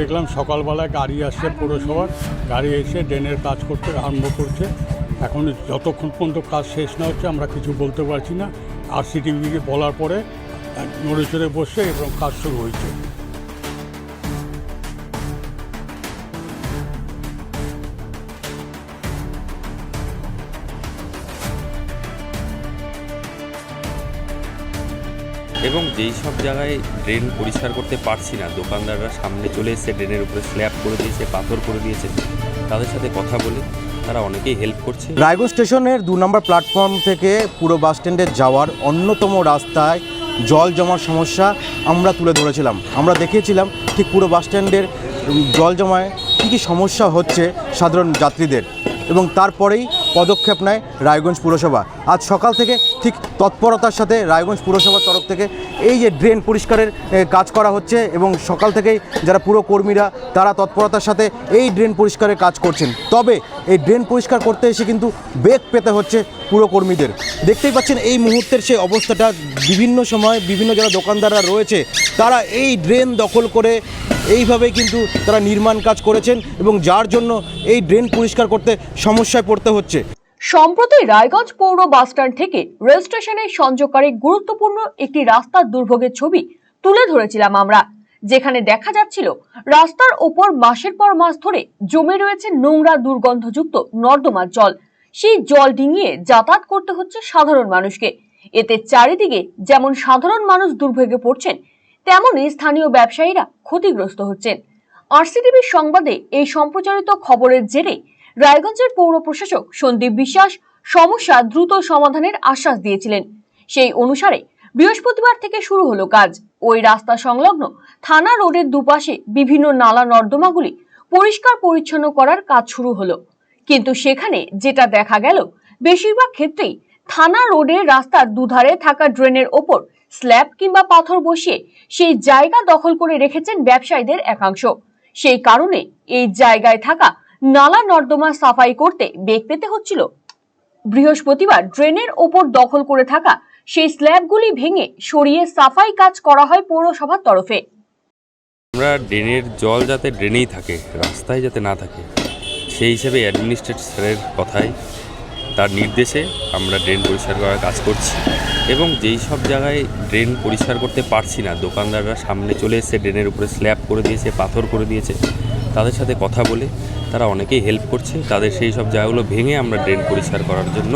দেখলাম সকালবেলায় গাড়ি আসছে পৌরসভার গাড়ি এসে ড্রেনের কাজ করতে আরম্ভ করছে। এখন যতক্ষণ পর্যন্ত কাজ শেষ না হচ্ছে, আমরা কিছু বলতে পারছি না। আর সিটিভিকে বলার পরে নড়ে চড়ে বসে এবং কাজ শুরু হয়েছে। এবং যেই সব জায়গায় ড্রেন পরিষ্কার করতে পারছি না, দোকানদাররা সামনে চলে এসে ড্রেনের উপরে স্ল্যাব করে দিয়েছে, পাথর করে দিয়েছে, তাদের সাথে কথা বলে তারা অনেকেই হেল্প করছে। রায়গঞ্জ স্টেশনের দু নম্বর প্ল্যাটফর্ম থেকে পুরো বাস স্ট্যান্ডে যাওয়ার অন্যতম রাস্তায় জল জমার সমস্যা আমরা তুলে ধরেছিলাম। আমরা দেখিয়েছিলাম ঠিক পুরো বাস স্ট্যান্ডের জল জমায় কী কী সমস্যা হচ্ছে সাধারণ যাত্রীদের। এবং তারপরেই পদক্ষেপ নেয় রায়গঞ্জ পুরসভা। আজ সকাল থেকে ঠিক তৎপরতার সাথে রায়গঞ্জ পুরসভার তরফ থেকে এই যে ড্রেন পরিষ্কারের কাজ করা হচ্ছে এবং সকাল থেকেই যারা পুরো কর্মীরা, তারা তৎপরতার সাথে এই ড্রেন পরিষ্কারের কাজ করছেন। তবে এই ড্রেন পরিষ্কার করতে এসে কিন্তু বেগ পেতে হচ্ছে পুরো কর্মীদের। দেখতেই পাচ্ছেন এই মুহূর্তের সেই অবস্থাটা বিভিন্ন সময় বিভিন্ন যারা দোকানদাররা রয়েছে, তারা এই ড্রেন দখল করে এইভাবেই কিন্তু তারা নির্মাণ কাজ করেছেন এবং যার জন্য এই ড্রেন পরিষ্কার করতে সমস্যায় পড়তে হচ্ছে। সম্প্রতি রায়গঞ্জ পৌর বাসস্ট্যান্ড থেকে রেল স্টেশনের সংযোগকারী গুরুত্বপূর্ণ একটি রাস্তার দুর্ভোগের ছবি তুলে ধরেছিলাম আমরা, যেখানে দেখা যাচ্ছিল রাস্তার ওপর মাসের পর মাস ধরে জমে রয়েছে নোংরা দুর্গন্ধযুক্ত নর্দমার জল। সেই জল ডিঙিয়ে যাতায়াত করতে হচ্ছে সাধারণ মানুষকে। এতে চারিদিকে যেমন সাধারণ মানুষ দুর্ভোগে পড়ছেন তেমনই স্থানীয় ব্যবসায়ীরা ক্ষতিগ্রস্ত হচ্ছেন। আরসিটিভির সংবাদে এই সম্প্রচারিত খবরের জেরে রায়গঞ্জের পৌর প্রশাসক সন্দীপ বিশ্বাস সমস্যা দ্রুত সমাধানের আশ্বাস দিয়েছিলেন। সেই অনুসারে বৃহস্পতিবার থেকে শুরু হলো কাজ। ওই রাস্তা সংলগ্ন থানা রোডের দুপাশে বিভিন্ন নালা নর্দমাগুলি পরিষ্কার পরিচ্ছন্ন করার কাজ শুরু হলো। কিন্তু সেখানে যেটা দেখা গেল, বেশিরভাগ ক্ষেত্রেই থানা রোডের রাস্তার দুধারে থাকা ড্রেনের ওপর স্ল্যাব কিংবা পাথর বসিয়ে সেই জায়গা দখল করে রেখেছেন ব্যবসায়ীদের একাংশ। সেই কারণে এই জায়গায় থাকা নালা নর্দমা সাফাই করতে বেগ পেতে হচ্ছিল। বৃহস্পতিবার ড্রেনের ওপর দখল করে থাকা সেই স্ল্যাবগুলি ভেঙে সরিয়ে সাফাই কাজ করা হয় পৌরসভার তরফে। আমরা ড্রেনের জল যাতে ড্রেনেই থাকে, রাস্তায় যাতে না থাকে, সেই হিসেবে অ্যাডমিনিস্ট্রেটর স্যারের কথায় তার নির্দেশে আমরা ড্রেন পরিষ্কার করার কাজ করছি। এবং যেই সব জায়গায় ড্রেন পরিষ্কার করতে পারছি না, দোকানদাররা সামনে চলে এসে ড্রেনের উপরে স্ল্যাব করে দিয়েছে, পাথর করে দিয়েছে, তাদের সাথে কথা বলে তারা অনেকেই হেল্প করছে। তাদের সেই সব জায়গাগুলো ভেঙে আমরা ড্রেন পরিষ্কার করার জন্য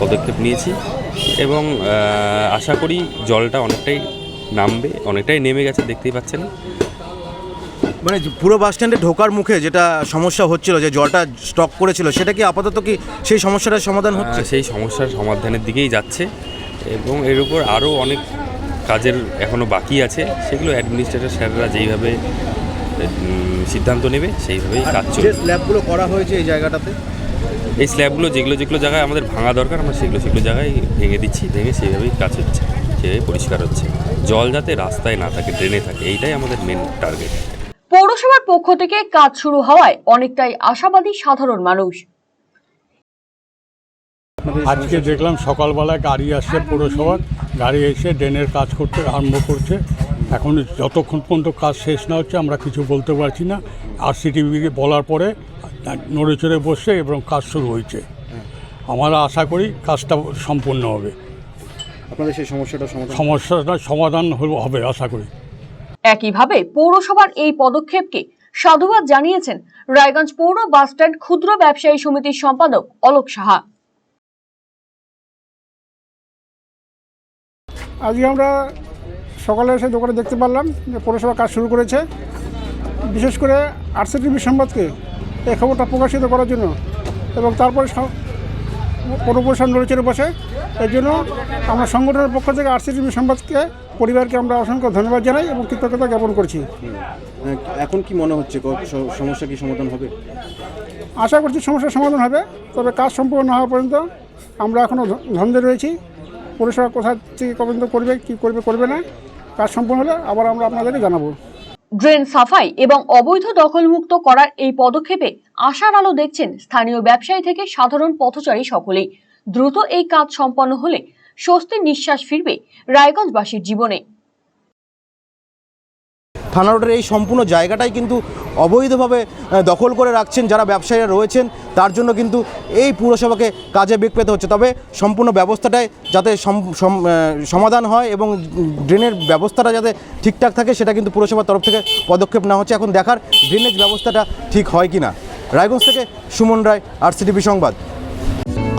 পদক্ষেপ নিয়েছি এবং আশা করি জলটা অনেকটাই নামবে, অনেকটাই নেমে গেছে, দেখতেই পাচ্ছেন। মানে পুরো বাস স্ট্যান্ডে ঢোকার মুখে যেটা সমস্যা হচ্ছিল যে জলটা স্টক করেছিল সেটা কি আপাতত কি সেই সমস্যাটার সমাধান হচ্ছে? সেই সমস্যার সমাধানের দিকেই যাচ্ছে এবং এর উপর আরও অনেক কাজের এখনও বাকি আছে। সেগুলো অ্যাডমিনিস্ট্রেটর স্যাররা যেইভাবে সিদ্ধান্ত নেবে সেইভাবেই কাজ যে চলবে। স্ল্যাবগুলো করা হয়েছে এই জায়গাটাতে? এই স্ল্যাবগুলো যেগুলো যেগুলো জায়গায় আমাদের ভাঙা দরকার আমরা সেগুলো সেগুলো জায়গায় ভেঙে দিচ্ছি ভেঙে সেইভাবেই কাজ হচ্ছে সেভাবেই পরিষ্কার হচ্ছে। জল যাতে রাস্তায় না থাকে ড্রেনে থাকে এইটাই আমাদের মেন টার্গেট পৌরসভার পক্ষ থেকে কাজ শুরু হওয়ায় অনেকটাই আশাবাদী সাধারণ মানুষ। আজকে দেখলাম সকালবেলায় গাড়ি আসছে পৌরসভার গাড়ি এসে ড্রেনের কাজ করতে আরম্ভ করছে। এখন যতক্ষণ পর্যন্ত কাজ শেষ না হচ্ছে আমরা কিছু বলতে পারছি না। আর সিটিভিকে বলার পরে নড়ে চড়ে বসে এবং কাজ শুরু হয়েছে। আমরা আশা করি কাজটা সম্পূর্ণ হবে। আপনাদের সেই সমস্যাটা সমাধান? সমস্যাটা সমাধান হবে আশা করি। একইভাবে পৌরসভার এই পদক্ষেপকে সাধুবাদ জানিয়েছেন রায়গঞ্জ পৌর বাসস্ট্যান্ড ক্ষুদ্র ব্যবসায়ী সমিতির সম্পাদক অলোক সাহা। আজকে আমরা সকালে এসে দোকানে দেখতে পারলাম যে পৌরসভা কাজ শুরু করেছে। বিশেষ করে আরসি টিভি সংবাদকে এই খবরটা প্রকাশিত করার জন্য এবং তারপরে পরিষদ নড়েচড়ে বসে এর জন্য আমরা সংগঠনের পক্ষ থেকে আরসি টিভি সংবাদকে পরিবারকে আমরা অসংখ্য ধন্যবাদ জানাই এবং কৃতজ্ঞতা জ্ঞাপন করছি। এখন কি মনে হচ্ছে সমস্যা কি সমাধান হবে? আশা করছি সমস্যার সমাধান হবে তবে কাজ সম্পূর্ণ না হওয়া পর্যন্ত আমরা এখনও ধন্দে রয়েছি। পৌরসভা কোথা থেকে পর্যন্ত করবে কী করবে করবে না কাজ সম্পূর্ণ হলে আবার আমরা আপনাদেরকে জানাব। ড্রেন সাফাই এবং অবৈধ দখলমুক্ত করার এই পদক্ষেপে আশার আলো দেখছেন স্থানীয় ব্যবসায়ী থেকে সাধারণ পথচারী সকলেই। দ্রুত এই কাজ সম্পন্ন হলে স্বস্তির নিঃশ্বাস ফিরবে রায়গঞ্জবাসীর জীবনে। থানা রোডের এই সম্পূর্ণ জায়গাটাই কিন্তু অবৈধভাবে দখল করে রাখছেন যারা ব্যবসায়ীরা রয়েছেন, তার জন্য কিন্তু এই পুরসভাকে কাজে বেগ পেতে হচ্ছে। তবে সম্পূর্ণ ব্যবস্থাটাই যাতে সম- সম- সমাধান হয় এবং ড্রেনের ব্যবস্থাটা যাতে ঠিকঠাক থাকে, সেটা কিন্তু পুরসভার তরফ থেকে পদক্ষেপ নেওয়া হচ্ছে। এখন দেখার ড্রেনেজ ব্যবস্থাটা ঠিক হয় কি না রায়গঞ্জ থেকে সুমন রায় আরসিটিভি সংবাদ।